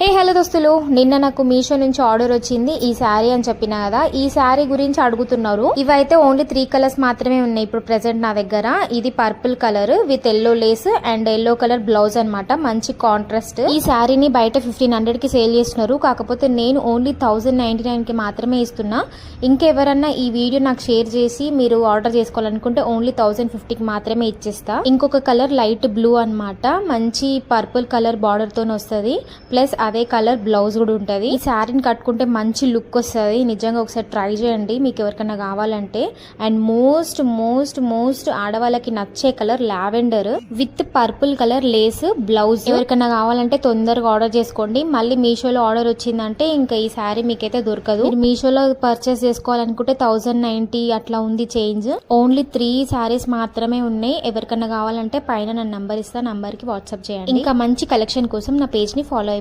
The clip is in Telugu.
హే హలో దోస్తులు. నిన్న నాకు మీషో నుంచి ఆర్డర్ వచ్చింది. ఈ శారీ అని చెప్పిన కదా ఈ శారీ గురించి అడుగుతున్నారు. ఇవైతే ఓన్లీ త్రీ కలర్స్ మాత్రమే ఉన్నాయి ఇప్పుడు ప్రెసెంట్ నా దగ్గర. ఇది purple colour with yellow lace and yellow colour blouse అన్నమాట. మంచి కాంట్రాస్ట్ ఈ శారీని బయట ఫిఫ్టీన్ హండ్రెడ్కి సేల్ చేస్తున్నారు. కాకపోతే నేను ఓన్లీ థౌసండ్ నైన్టీ నైన్కి మాత్రమే ఇస్తున్నా. ఇంకెవరన్నా ఈ వీడియో నాకు షేర్ చేసి మీరు ఆర్డర్ చేసుకోవాలనుకుంటే ఓన్లీ థౌసండ్ ఫిఫ్టీకి మాత్రమే ఇచ్చేస్తా. ఇంకొక కలర్ లైట్ బ్లూ అన్నమాట. మంచి పర్పుల్ కలర్ బార్డర్ తోనే వస్తుంది. ప్లస్ అదే కలర్ బ్లౌజ్ కూడా ఉంటుంది. ఈ శారీని కట్టుకుంటే మంచి లుక్ వస్తుంది. నిజంగా ఒకసారి ట్రై చేయండి. మీకు ఎవరికైనా కావాలంటే. అండ్ మోస్ట్ మోస్ట్ మోస్ట్ ఆడవాళ్ళకి నచ్చే colour lavender with purple colour lace blouse. ఎవరికైనా కావాలంటే తొందరగా ఆర్డర్ చేసుకోండి. మళ్ళీ మీషోలో ఆర్డర్ వచ్చిందంటే ఇంకా ఈ శారీ మీకైతే దొరకదు. మీరు మీషోలో పర్చేస్ చేసుకోవాలనుకుంటే థౌసండ్ నైన్టీ అట్లా ఉంది చేంజ్. ఓన్లీ త్రీ శారీస్ మాత్రమే ఉన్నాయి. ఎవరికైనా కావాలంటే పైన నా నంబర్ ఇస్తా. నంబర్కి వాట్సాప్ చేయండి. ఇంకా మంచి కలెక్షన్ కోసం నా పేజ్ని ఫాలో